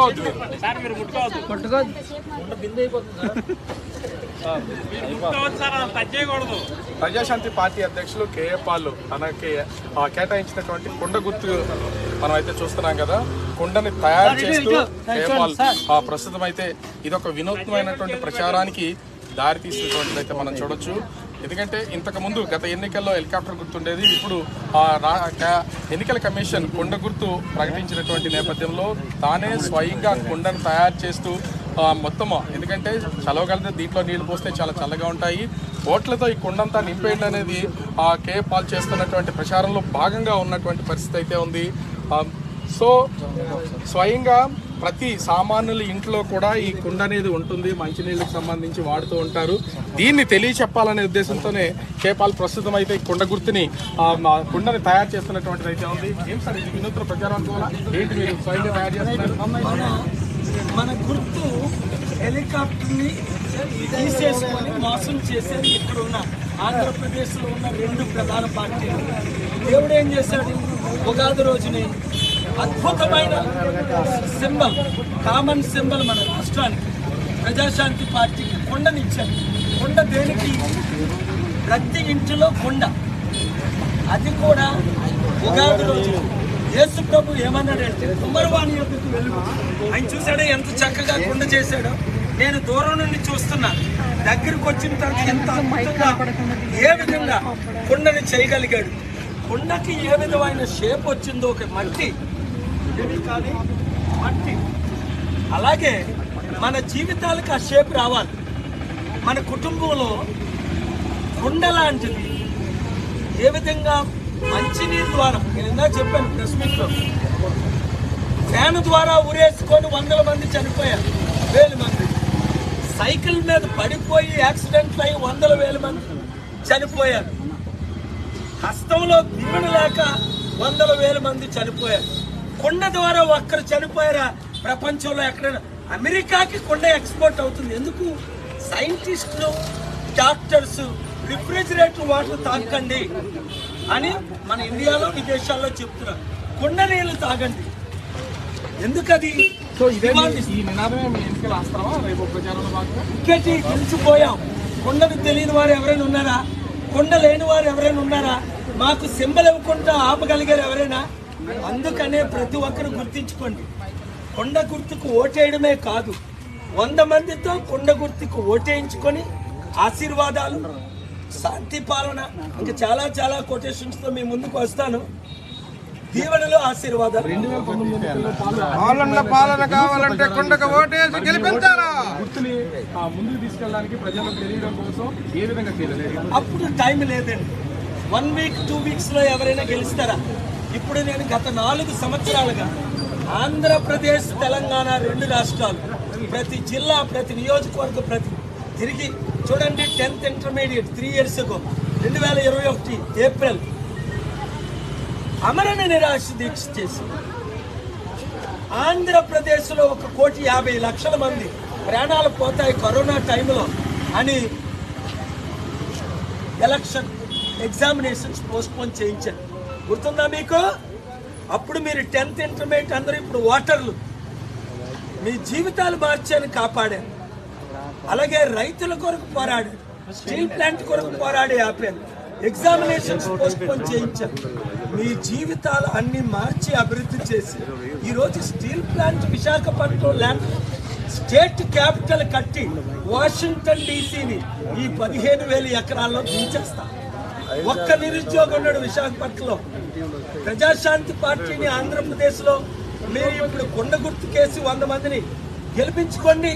ముట్టుకోవద్దు. మీరు. సార్ మీరు ముట్టుకోవద్దు. ముట్టుకోవద్దు. ప్రజాశాంతి పార్టీ అధ్యక్షులు కేఏ పాల్ తనకి ఆ, కేటాయించినటువంటి కుండ గుర్తు మనం అయితే చూస్తున్నాం కదా. కుండని తయారు చేస్తూ కేఏ పాల్ ఆ, ప్రస్తుతం అయితే ఇదొక వినూత్నమైనటువంటి ప్రచారానికి దారి తీసినటువంటిది అయితే మనం చూడొచ్చు. ఎందుకంటే ఇంతకు ముందు గత ఎన్నికల్లో హెలికాప్టర్ గుర్తుండేది. ఇప్పుడు ఆ రా- ఎన్నికల కమిషన్ కుండ గుర్తు ప్రకటించినటువంటి నేపథ్యంలో తానే స్వయంగా కుండను తయారు చేస్తూ మొత్తము మొత్తం ఎందుకంటే చలవగలితే దీంట్లో నీళ్ళు పోస్తే చాలా చల్లగా ఉంటాయి. ఓట్లతో ఈ కుండంతా నింపేయండి అనేది ఆ కే పాల్ చేస్తున్నటువంటి ప్రచారంలో భాగంగా ఉన్నటువంటి పరిస్థితి అయితే ఉంది. సో స్వయంగా ప్రతి సామాన్యుల ఇంట్లో కూడా ఈ కుండ అనేది ఉంటుంది. మంచినీళ్ళకి సంబంధించి వాడుతూ ఉంటారు. దీన్ని తెలియచెప్పాలనే ఉద్దేశంతోనే చేపాలు ప్రస్తుతం అయితే ఈ కుండ గుర్తుని మా కుండని తయారు చేస్తున్నటువంటిది అయితే ఉంది. ఏం సార్ ఇది? వినూత్న ప్రచారం ద్వారా ఏంటి మీరు స్వయంగా తయారు చేస్తున్నారు? మన మన గుర్తు హెలికాప్టర్ని తీసేసుకొని మోసం చేసేది ఇక్కడ ఉన్న ఆంధ్రప్రదేశ్లో ఉన్న రెండు ప్రధాన పార్టీలు. దేవుడు ఏం చేశాడు? ఉగాది రోజుని అద్భుతమైన సింబల్ కామన్ సింబల్ మన రాష్ట్రానికి ప్రజాశాంతి పార్టీకి కొండనిచ్చారు. కొండ దేనికి? ప్రతి ఇంటిలో కొండ. అది కూడా ఉగాది రోజు. యేసు ప్రభు ఏమన్నాడంటే కుమ్మరవాణి యొక్కకు వెలుగు ఆయన చూశాడో ఎంత చక్కగా కుండ చేశాడో. నేను దూరం నుండి చూస్తున్నాను. దగ్గరకు వచ్చిన తర్వాత ఎంత అద్భుతంగా ఏ విధంగా కొండని చేయగలిగాడు. కుండకి ఏ విధమైన షేప్ వచ్చిందో ఒక మట్టి ఇది కాదు మట్టి. అలాగే మన జీవితాలకు ఆ షేప్ రావాలి. మన కుటుంబంలో కుండ లాంటిది ఏ విధంగా మంచినీరు ద్వారా నేను ఇందా చెప్పాను ప్రెస్ మీట్లో. ఫ్యాన్ ద్వారా ఉరేసుకొని వందల మంది చనిపోయారు. వేల మంది. సైకిల్ మీద పడిపోయి యాక్సిడెంట్లు అయి వందల వేల మంది చనిపోయారు. హస్తంలో దిగుడు లేక వందల వేల మంది చనిపోయారు. కొండ ద్వారా ఒక్కరు చనిపోయారా? ప్రపంచంలో ఎక్కడైనా అమెరికాకి కొండ ఎక్స్పోర్ట్ అవుతుంది. ఎందుకు? సైంటిస్టులు డాక్టర్స్ రిఫ్రిజిరేటర్ వాటర్ తాగండి అని మన ఇండియాలో విదేశాల్లో చెప్తున్నారు. కొండ నీళ్ళు తాగండి. ఎందుకది? ఇంకేటి? గెలిచిపోయాం కొండను తెలియని వారు ఎవరైనా ఉన్నారా? కొండ లేని వారు ఎవరైనా ఉన్నారా? మాకు సింబల్ ఇవ్వకుండా ఆపగలిగారు ఎవరైనా? అందుకనే ప్రతి ఒక్కరు గుర్తించుకోండి. కొండ గుర్తుకు ఓటేయడమే కాదు వంద మందితో కొండ గుర్తుకు ఓటేయించుకొని ఆశీర్వాదాలు శాంతి పాలన ఇంకా చాలా చాలా కొటేషన్స్తో మీ ముందుకు వస్తాను. దీవెనలు ఆశీర్వాదాలు. పాలన పాలన కావాలంటే కొండకు ఓటేసి గెలిపించాలా? గుర్తుని ఆ, ముందుకు తీసుకెళ్ళడానికి ప్రజలకు తెలియడం కోసం ఏ విధంగా చేయలేదు? అప్పుడు టైం లేదండి. వన్ వీక్ టూ వీక్స్లో ఎవరైనా గెలుస్తారా? ఇప్పుడు నేను గత నాలుగు సంవత్సరాలుగా ఆంధ్రప్రదేశ్ తెలంగాణ రెండు రాష్ట్రాలు ప్రతి జిల్లా ప్రతి నియోజకవర్గం ప్రతి తిరిగి చూడండి టెన్త్ ఇంటర్మీడియట్ త్రీ ఇయర్స్ రెండు వేల ఇరవై ఒకటి ఏప్రిల్ అమరణ నిరాశ దీక్ష చేసి ఆంధ్రప్రదేశ్లో ఒక కోటి యాభై లక్షల మంది ప్రాణాలు పోతాయి కరోనా టైంలో అని ఎలక్షన్ ఎగ్జామినేషన్స్ పోస్ట్పోన్ చేయించారు. గుర్తుందా మీకు? అప్పుడు మీరు టెన్త్ ఇంటర్మీడియట్ అందరూ ఇప్పుడు ఓటర్లు మీ జీవితాలు మార్చాను కాపాడాను. అలాగే రైతుల కొరకు పోరాడాను. స్టీల్ ప్లాంట్ కొరకు పోరాడి ఆపాను. ఎగ్జామినేషన్స్ పోస్ట్పోన్ చేయించాను. మీ జీవితాలు అన్ని మార్చి అభివృద్ధి చేసి ఈరోజు steel plant Visakhapatnam land state capital కట్టి వాషింగ్టన్ డీసీని ఈ పదిహేను వేల ఎకరాల్లో దించేస్తాను ఒక్క నిరుద్యోగం ఉన్నాడు విశాఖపట్నంలో. ప్రజాశాంతి పార్టీని ఆంధ్రప్రదేశ్లో మీరు ఇప్పుడు కొండ గుర్తు కేసి వంద మందిని గెలిపించుకోండి.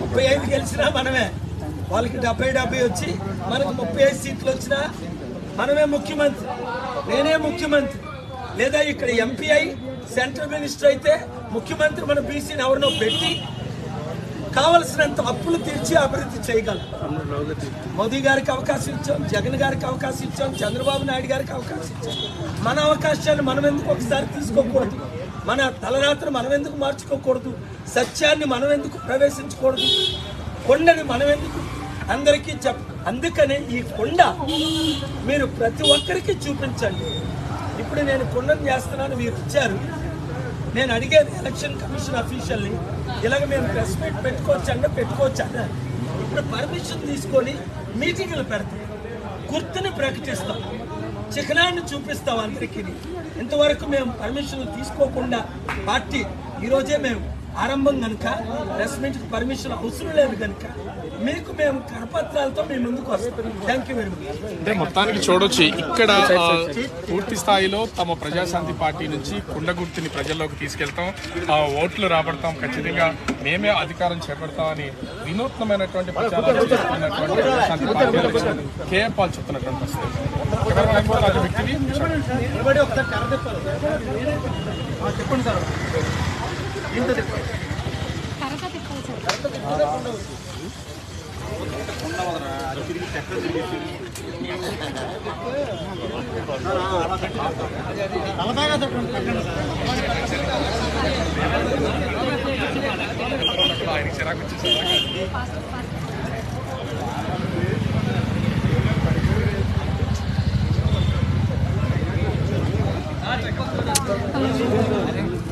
ముప్పై ఐదు గెలిచినా మనమే. వాళ్ళకి డెబ్బై డెబ్బై వచ్చి మనకు ముప్పై ఐదు సీట్లు వచ్చినా మనమే ముఖ్యమంత్రి. నేనే ముఖ్యమంత్రి. లేదా ఇక్కడ ఎంపీ అయి సెంట్రల్ మినిస్టర్ అయితే ముఖ్యమంత్రి మన బీసీని ఎవరినో పెట్టి కావలసినంత అప్పులు తీర్చి అభివృద్ధి చేయగలం. మోదీ గారికి అవకాశం ఇచ్చాం జగన్ గారికి అవకాశం ఇచ్చాం చంద్రబాబు నాయుడు గారికి అవకాశం ఇచ్చాం. మన అవకాశాన్ని మనం ఎందుకు ఒకసారి తీసుకోకూడదు? మన తలరాత్రి మనం ఎందుకు మార్చుకోకూడదు? సత్యాన్ని మనం ఎందుకు ప్రవేశించకూడదు? కొండని మనం ఎందుకు అందరికీ చెప్ అందుకనే ఈ కొండ మీరు ప్రతి ఒక్కరికి చూపించండి. ఇప్పుడు నేను కొండను చేస్తున్నాను మీరు ఇచ్చారు. నేను అడిగేది ఎలక్షన్ కమిషన్ అఫీషియల్ని ఇలాగ మేము ప్రెస్ మీట్ పెట్టుకోవచ్చు అంటే పెట్టుకోవచ్చు అన్నారు ఇప్పుడు పర్మిషన్ తీసుకొని మీటింగ్లు పెడతాం. గుర్తుని ప్రకటిస్తాం. చిహ్నాన్ని చూపిస్తాం అందరికీ. ఇంతవరకు మేము పర్మిషన్లు తీసుకోకుండా పార్టీ ఈరోజే మేము ఆరంభం కనుక ప్రెస్ మీట్కి పర్మిషన్ అవసరం లేదు కనుక మీకు మేము కరపత్రాలతో మీ ముందుకు వస్తాం. థ్యాంక్ యూ వెరీ మచ్ అంటే మొత్తానికి చూడొచ్చు ఇక్కడ పూర్తి స్థాయిలో తమ ప్రజాశాంతి పార్టీ నుంచి కుండ గుర్తుని ప్రజల్లోకి తీసుకెళ్తాం. ఆ ఓట్లు రాబడతాం ఖచ్చితంగా మేమే అధికారం చేపడతామని వినూత్నమైనటువంటి ప్రచారాలు చేస్తున్నటువంటి ప్రజాశాంతి పార్టీ అధ్యక్షుడు కేఏ పాల్ చెప్తున్నటువంటి పరిస్థితి. కెమెరామెన్ అక్బర్ రాజు వ్యక్తివి కరక తిప్పాలి సార్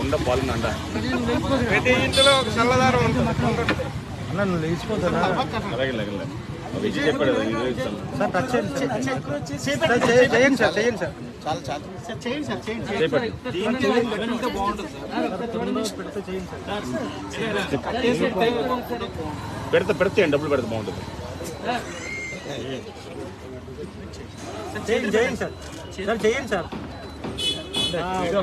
అండ ఉండ పాలనండ ప్రతి ఇంటిలో ఒక చల్లదానం ఉంటుంది. అలాగే అలాగే అవి ఇచ్చి చెప్పాడు కదా, ఇదే ఇస్తాను. చేపట్టు. పెడతా పెడితే డబ్బులు పెడితే బాగుంటుంది. చేయండి సార్. సార్ చేయండి సార్. Tek,